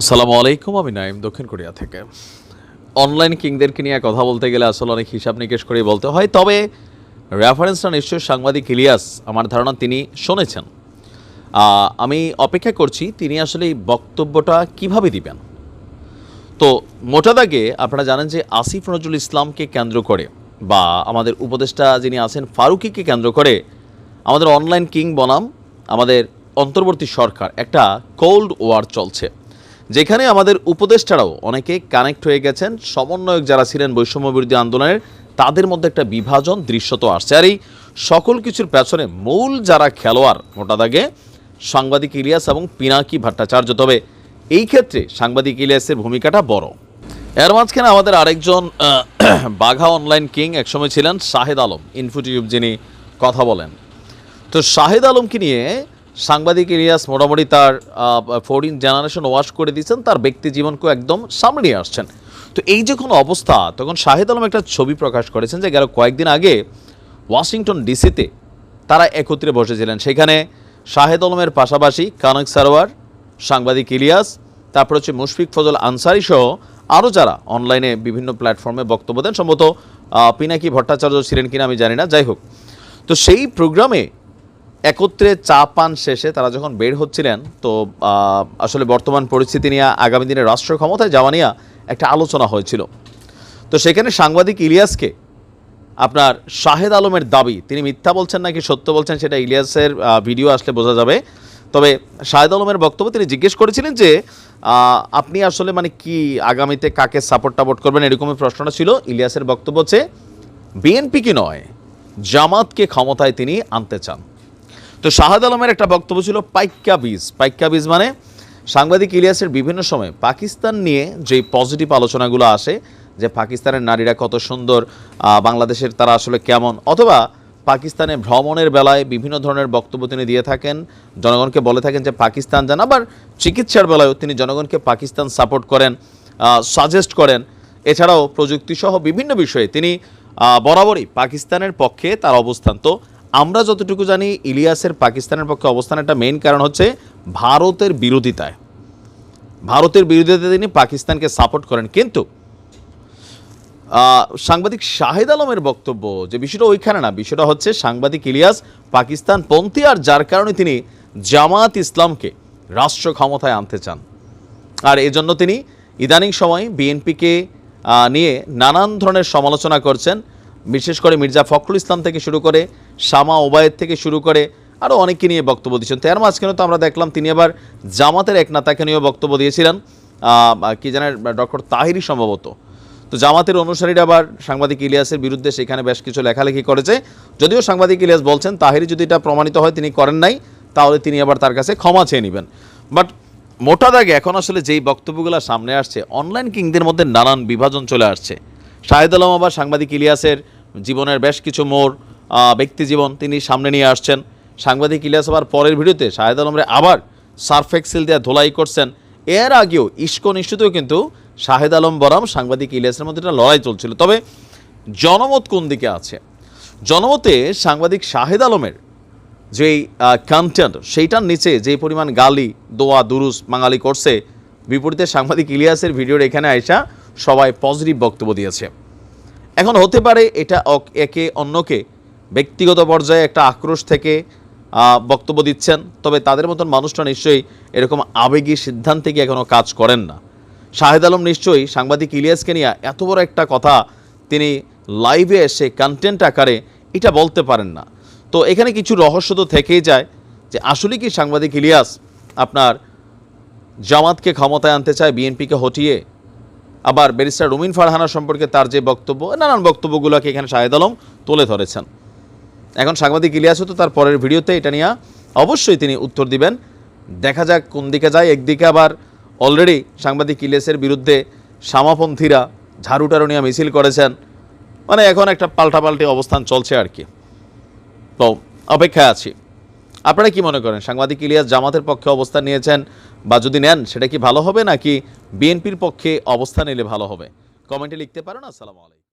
আসসালামু আলাইকুম, আমি নাইম দক্ষিণ কোরিয়া থেকে। অনলাইন কিংদেরকে নিয়ে কথা বলতে গেলে আসলে অনেক হিসাব নিকেশ করেই বলতে হয়, তবে রেফারেন্সটা নিশ্চয়ই সাংবাদিক ইলিয়াস, আমার ধারণা তিনি শুনেছেন। আমি অপেক্ষা করছি, তিনি আসলে এই বক্তব্যটা কীভাবে দিবেন? তো, মোটা দাগে আপনারা জানেন যে আসিফ নজরুল ইসলামকে কেন্দ্র করে, বা আমাদের উপদেষ্টা যিনি আছেন ফারুকিকে কেন্দ্র করে, আমাদের অনলাইন কিং বনাম আমাদের অন্তর্বর্তী সরকার, একটা কোল্ড ওয়ার চলছে। যেখানে আমাদের উপদেশ ছাড়াও অনেকে কানেক্ট হয়ে গেছেন। সমন্বয়ক যারা ছিলেন বৈষম্য বিরোধী আন্দোলনের, তাদের মধ্যে একটা বিভাজন দৃশ্যত আসছে। আর এই সকল কিছুর পেছনে মূল যারা খেলোয়াড়, মোটা দাগে, সাংবাদিক ইলিয়াস এবং পিনাকি ভট্টাচার্য। তবে এই ক্ষেত্রে সাংবাদিক ইলিয়াসের ভূমিকাটা বড়। এর মাঝখানে আমাদের আরেকজন বাঘা অনলাইন কিং একসময় ছিলেন শাহেদ আলম ইনফুটিউব যিনি কথা বলেন। তো শাহেদ আলমকে নিয়ে সাংবাদিক ইলিয়াস মোটামুটি তার ফোরটিন জেনারেশন ওয়াশ করে দিয়েছেন, তার ব্যক্তি জীবনকে একদম সামনে আসছেন। তো এই যখন অবস্থা, তখন শাহেদ আলম একটা ছবি প্রকাশ করেছেন যে গেল কয়েকদিন আগে ওয়াশিংটন ডিসিতে তারা একত্রে বসেছিলেন। সেখানে শাহেদ আলমের পাশাপাশি কানক সারোয়ার, সাংবাদিক ইলিয়াস, তারপর হচ্ছে মুশফিক ফজল আনসারি সহ আরও যারা অনলাইনে বিভিন্ন প্ল্যাটফর্মে বক্তব্য দেন। সম্ভবত পিনাকি ভট্টাচার্য ছিলেন কিনা আমি জানি না। যাই হোক, তো সেই প্রোগ্রামে একত্রে চা পান শেষে তারা যখন বের হচ্ছিলেন, তো আসলে বর্তমান পরিস্থিতি নিয়ে আগামী দিনে রাষ্ট্র ক্ষমতায় যাওয়া নিয়ে একটা আলোচনা হয়েছিল। তো সেখানে সাংবাদিক ইলিয়াসকে আপনার শাহেদ আলমের দাবি, তিনি মিথ্যা বলছেন নাকি সত্য বলছেন সেটা ইলিয়াসের ভিডিও আসলে বোঝা যাবে। তবে শাহেদ আলমের বক্তব্য তিনি জিজ্ঞেস করেছিলেন যে আপনি আসলে মানে কি আগামীতে কাকে সাপোর্ট টাপোর্ট করবেন এরকমই প্রশ্নটা ছিল। ইলিয়াসের বক্তব্য হচ্ছে, বিএনপি কি নয়, জামাতকে ক্ষমতায় তিনি আনতে চান। তো শাহাদ আলমের একটা বক্তব্য ছিল পাইক্কা বীজ। পাইক্কা বীজ মানে সাংবাদিক ইলিয়াসের বিভিন্ন সময় পাকিস্তান নিয়ে যে পজিটিভ আলোচনাগুলো আসে, যে পাকিস্তানের নারীরা কত সুন্দর বাংলাদেশের তারা আসলে কেমন, অথবা পাকিস্তানে ভ্রমণের বেলায় বিভিন্ন ধরনের বক্তব্য তিনি দিয়ে থাকেন, জনগণকে বলে থাকেন যে পাকিস্তান যান, আবার চিকিৎসার বেলায়ও তিনি জনগণকে পাকিস্তান সাপোর্ট করেন সাজেস্ট করেন। এছাড়াও প্রযুক্তিসহ বিভিন্ন বিষয়ে তিনি বরাবরই পাকিস্তানের পক্ষে তার অবস্থান। তো আমরা যতটুকু জানি, ইলিয়াসের পাকিস্তানের পক্ষে অবস্থান একটা মেইন কারণ হচ্ছে ভারতের বিরোধিতায়। ভারতের বিরোধিতায় তিনি পাকিস্তানকে সাপোর্ট করেন। কিন্তু সাংবাদিক শাহেদ আলমের বক্তব্য যে বিষয়টা ওইখানে না, বিষয়টা হচ্ছে সাংবাদিক ইলিয়াস পাকিস্তান পন্থী আর যার কারণে তিনি জামাত ইসলামকে রাষ্ট্র ক্ষমতায় আনতে চান। আর এজন্য তিনি ইদানিং সময় বিএনপিকে নিয়ে নানান ধরনের সমালোচনা করছেন। বিশেষ করে মির্জা ফখরুল ইসলাম থেকে শুরু করে শামা ওবায়েদ থেকে শুরু করে আরও অনেককে নিয়ে বক্তব্য দিচ্ছেন তো এর মাঝখানে তো আমরা দেখলাম তিনি আবার জামাতের এক নেতাকে নিয়েও বক্তব্য দিয়েছিলেন। কি জানেন, ডক্টর তাহিরি সম্ভবত। তো জামাতের অনুসারীরা আবার সাংবাদিক ইলিয়াসের বিরুদ্ধে সেখানে বেশ কিছু লেখালেখি করেছে। যদিও সাংবাদিক ইলিয়াস বলছেন তাহিরি যদি এটা প্রমাণিত হয়, তিনি করেন নাই, তাহলে তিনি আবার তার কাছে ক্ষমা চেয়ে নেবেন। বাট মোটা দাগে এখন আসলে যেই বক্তব্যগুলো সামনে আসছে, অনলাইন কিংদের মধ্যে নানান বিভাজন চলে আসছে। শাহেদ আলম আবার সাংবাদিক ইলিয়াসের জীবনের বেশ কিছু মোড় ব্যক্তি জীবন তিনি সামনে নিয়ে আসছেন। সাংবাদিক ইলিয়াস আবার পরের ভিডিওতে শাহেদ আলমরে আবার সার্ফ এক্সেল দিয়ে ধোলাই করছেন। এর আগেও ইস্কন ইস্যুতেও কিন্তু শাহেদ আলম বরাম সাংবাদিক ইলিয়াসের মধ্যে একটা লড়াই চলছিল। তবে জনমত কোন দিকে আছে? জনমতে সাংবাদিক শাহেদ আলমের যেই কন্টেন্ট সেইটার নিচে যে পরিমাণ গালি, দোয়া, দুরুস বাঙালি করছে, বিপরীতে সাংবাদিক ইলিয়াসের ভিডিওর এখানে আইসা সবাই পজিটিভ বক্তব্য দিয়েছে। এখন হতে পারে এটা একে অন্যকে ব্যক্তিগত পর্যায়ে একটা আক্রোশ থেকে বক্তব্য দিচ্ছেন, তবে তাদের মতন মানুষটা নিশ্চয়ই এরকম আবেগী সিদ্ধান্তে কি এখনও কাজ করেন না। শাহেদ আলম নিশ্চয়ই সাংবাদিক ইলিয়াসকে নিয়ে এত বড় একটা কথা তিনি লাইভে এসে কন্টেন্ট আকারে এটা বলতে পারেন না। তো এখানে কিছু রহস্য তো থেকেই যায় যে আসলে কি সাংবাদিক ইলিয়াস আপনার জামাতকে ক্ষমতায় আনতে চায়, বিএনপিকে হটিয়ে আবার ব্যারিস্টার রুমিন ফারহানা সম্পর্কে তার যে বক্তব্য, নানান বক্তব্যগুলোকে এখানে শাহেদ আলম তুলে ধরেছেন। এখন সাংবাদিক ইলিয়াসও তো তার পরের ভিডিওতে এটা নিয়ে অবশ্যই তিনি উত্তর দিবেন। দেখা যাক কোন দিকে যায়। একদিকে আবার অলরেডি সাংবাদিক ইলিয়াসের বিরুদ্ধে সামাপন্থীরা ঝাড়ুটারু নিয়ে মিছিল করেছেন। মানে এখন একটা পাল্টাপাল্টি অবস্থান চলছে আর কি। তো অপেক্ষায় আছি। আপনারা কি মনে করেন, সাংবাদিক ইলিয়াস জামাতের পক্ষে অবস্থান নিয়েছেন বা যদি নেন, সেটা কি ভালো হবে নাকি বিএনপির পক্ষে অবস্থান নিলে ভালো হবে? কমেন্টে লিখতে পারেন, আসসালামু আলাইকুম।